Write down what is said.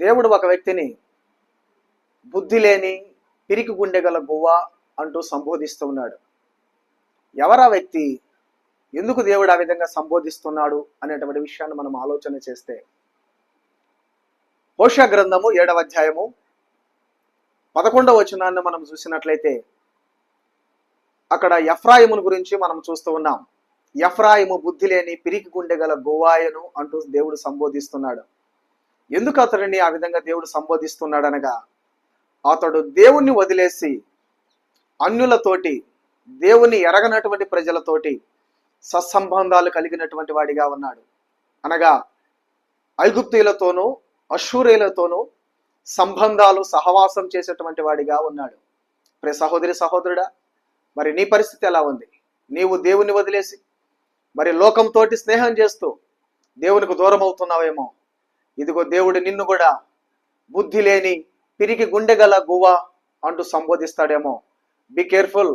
దేవుడు ఒక వ్యక్తిని బుద్ధి లేని పిరికి గుండె గల గువ్వ అంటూ సంబోధిస్తున్నాడు ఎవరా వ్యక్తి? ఎందుకు దేవుడు ఆ విధంగా సంబోధిస్తున్నాడు అనేటువంటి విషయాన్ని మనం ఆలోచన చేస్తే. హోష గ్రంథము ఏడవ అధ్యాయము పదకొండవ వచనాన్ని మనం చూసినట్లయితే అక్కడ ఎఫ్రాయిమును గురించి మనం చూస్తూ ఉన్నాం. ఎఫ్రాయిము బుద్ధి లేని పిరికి గుండె గల గోవాయను అంటూ దేవుడు సంబోధిస్తున్నాడు. ఎందుకు అతడిని ఆ విధంగా దేవుడు సంబోధిస్తున్నాడు అనగా అతడు దేవుణ్ణి వదిలేసి అన్యులతోటి దేవుని ఎరగనటువంటి ప్రజలతోటి సత్సంబంధాలు కలిగినటువంటి వాడిగా ఉన్నాడు. అనగా ఐగుప్తీలతోనూ అశూరేలతోనూ సంబంధాలు సహవాసం చేసేటువంటి వాడిగా ఉన్నాడు. ప్రే సహోదరి సహోదరుడా మరి నీ పరిస్థితి ఎలా ఉంది? నీవు దేవుని వదిలేసి మరి లోకంతోటి స్నేహం చేస్తూ దేవునికి దూరం అవుతున్నావేమో ఇదిగో దేవుడు నిన్ను కూడా బుద్ధి లేని పిరికి గుండె గల గువ్వ అంటూ సంబోధిస్తాడేమో. Be careful